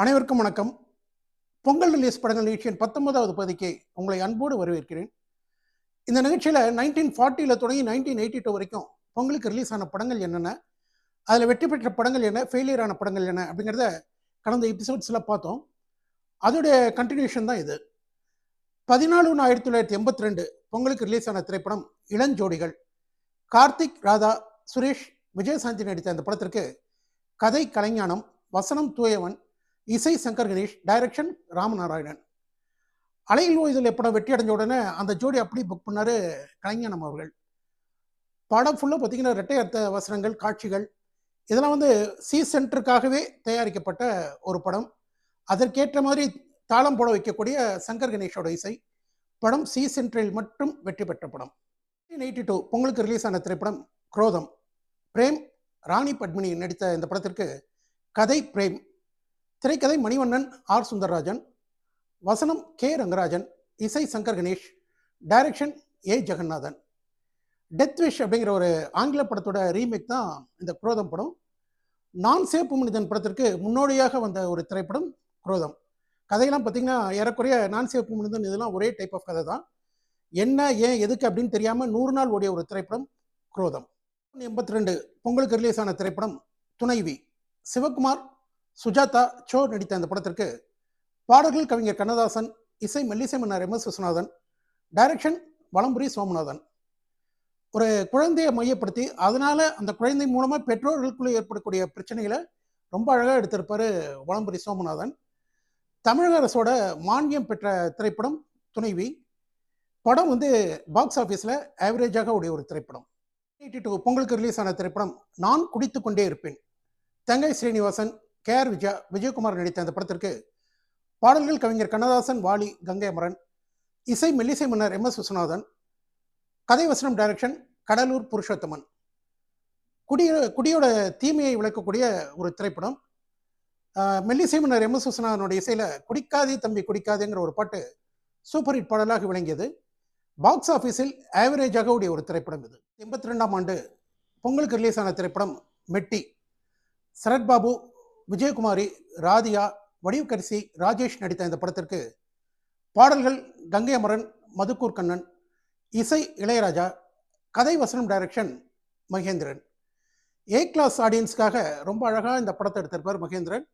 அனைவருக்கும் வணக்கம். பொங்கல் ரிலீஸ் படங்கள் நிகழ்ச்சியின் பத்தொன்பதாவது பகுதிக்கு உங்களை அன்போடு வரவேற்கிறேன். இந்த நிகழ்ச்சியில் நைன்டீன் ஃபார்ட்டியில் தொடங்கி நைன்டீன் எயிட்டி டூ வரைக்கும் பொங்கலுக்கு ரிலீஸ் ஆன படங்கள் என்னென்ன அதில் வெற்றி பெற்ற படங்கள் என்ன ஃபெயிலியர் ஆன படங்கள் என்ன அப்படிங்கிறத கடந்த எபிசோட்ஸில் பார்த்தோம். அதோடைய கண்டினியூஷன் தான் இது. பதினாலு ஒன்று ஆயிரத்தி தொள்ளாயிரத்தி எண்பத்தி ரெண்டு பொங்கலுக்கு ரிலீஸ் ஆன திரைப்படம் இளஞ்சோடிகள். கார்த்திக் ராதா சுரேஷ் விஜயசாந்தி நடித்த அந்த படத்திற்கு கதை கலைஞானம் வசனம் தூயவன் இசை சங்கர் கணேஷ் டைரக்ஷன் ராமநாராயணன். அலையில் ஓய்தல் படம் வெற்றி அடைஞ்ச உடனே அந்த ஜோடி அப்படி புக் பண்ணாரு கலைஞானம் அவர்கள். படம் ஃபுல்லாக பார்த்தீங்கன்னா ரெட்டை அர்த்த வசனங்கள் காட்சிகள். இதெல்லாம் வந்து சி சென்டருக்காகவே தயாரிக்கப்பட்ட ஒரு படம். அதற்கேற்ற மாதிரி தாளம் போட வைக்கக்கூடிய சங்கர் கணேஷோட இசை. படம் சி சென்டரில் மட்டும் வெற்றி பெற்ற படம். எயிட்டி டூ பொங்கலுக்கு ரிலீஸ் ஆன திரைப்படம் குரோதம். பிரேம் ராணி பத்மினி நடித்த இந்த படத்திற்கு கதை பிரேம். திரைக்கதை மணிவண்ணன் ஆர். சுந்தரராஜன். வசனம் கே. ரங்கராஜன். இசை Shankar Ganesh. Direction A. Jagannathan. Death wish அப்படிங்கிற ஒரு ஆங்கில படத்தோட ரீமேக் தான் இந்த குரோதம் படம். நான் சேப்பு மனிதன் படத்திற்கு முன்னோடியாக வந்த ஒரு திரைப்படம் குரோதம். கதையெல்லாம் பார்த்தீங்கன்னா ஏறக்குறைய நான் சேப்பு மனிதன் இதெல்லாம் ஒரே டைப் ஆஃப் கதை தான். என்ன ஏன் எதுக்கு அப்படின்னு தெரியாமல் நூறு நாள் ஓடிய ஒரு திரைப்படம் குரோதம். எண்பத்தி ரெண்டு பொங்கலுக்கு ரிலீஸ் ஆன திரைப்படம் துணைவி. சிவகுமார் சுஜாதா சோ நடித்த அந்த படத்திற்கு பாடல்கள் கவிஞர் கண்ணதாசன் இசை மெல்லிசை மன்னர் M S Viswanathan direction Valampuri Somanathan. ஒரு குழந்தையை மையப்படுத்தி அதனால அந்த குழந்தை மூலமா பெற்றோர்களுக்குள்ளே ஏற்படக்கூடிய பிரச்சனைகளை ரொம்ப அழகாக எடுத்திருப்பாரு வலம்புரி சோமநாதன். தமிழக அரசோட மானியம் பெற்ற திரைப்படம் துணைவி. படம் வந்து பாக்ஸ் ஆஃபீஸில் ஆவரேஜாக உடைய ஒரு திரைப்படம். எயிட்டி டூ பொங்கலுக்கு ரிலீஸ் ஆன திரைப்படம் நான் குடித்து கொண்டே இருப்பேன். தங்கை ஸ்ரீனிவாசன் கே ஆர் விஜயா விஜயகுமார் நடித்த அந்த படத்திற்கு பாடல்கள் கவிஞர் கண்ணதாசன் வாலி கங்கை அமரன் இசை மெல்லிசை மன்னர் எம் எஸ் விஸ்வநாதன் கதை வசனம் டைரக்ஷன் கடலூர் புருஷோத்தமன். குடிய குடியோட தீமையை விளக்கக்கூடிய ஒரு திரைப்படம். மெல்லிசை மன்னர் எம் எஸ் விஸ்வநாதனுடைய இசையில் குடிக்காதே தம்பி குடிக்காதேங்கிற ஒரு பாட்டு சூப்பர் ஹிட் பாடலாக விளங்கியது. பாக்ஸ் ஆஃபீஸில் ஆவரேஜாக உடைய ஒரு திரைப்படம் இது. எண்பத்தி ரெண்டாம் ஆண்டு பொங்கலுக்கு ரிலீஸ் ஆன திரைப்படம் மெட்டி. சரத்பாபு விஜயகுமாரி ராதியா வடிவுக்கரிசி ராஜேஷ் நடித்த இந்த படத்திற்கு பாடல்கள் கங்கை அமரன் மதுக்கூர் கண்ணன் இசை இளையராஜா கதை வசனம் டைரக்ஷன் மகேந்திரன். ஏ கிளாஸ் ஆடியன்ஸ்க்காக ரொம்ப அழகாக இந்த படத்தை எடுத்திருப்பார் மகேந்திரன்.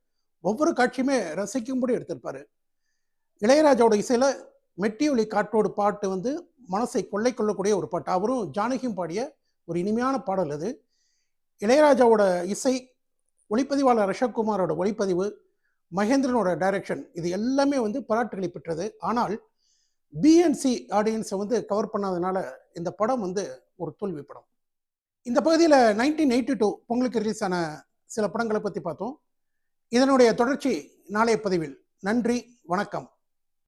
ஒவ்வொரு காட்சியுமே ரசிக்கும்படி எடுத்திருப்பார். இளையராஜாவோட இசையில் மெட்டி காற்றோடு பாட்டு வந்து மனசை கொள்ளை கொள்ளக்கூடிய ஒரு பாட்டு. அவரும் ஜானகியும் பாடிய ஒரு இனிமையான பாடல் அது. இளையராஜாவோட இசை ஒளிப்பதிவாளர் ரஷக்குமாரோட ஒளிப்பதிவு மகேந்திரனோட டைரக்ஷன் இது எல்லாமே வந்து பாராட்டுகளை பெற்றது. ஆனால் பிஎன்சி ஆடியன்ஸை வந்து கவர் பண்ணாதனால இந்த படம் வந்து ஒரு தோல்வி படம். இந்த பகுதியில் நைன்டீன் எயிட்டி டூ பொங்கலுக்கு ரிலீஸ் ஆன சில படங்களை பற்றி பார்த்தோம். இதனுடைய தொடர்ச்சி நாளைய பதிவில். நன்றி வணக்கம்.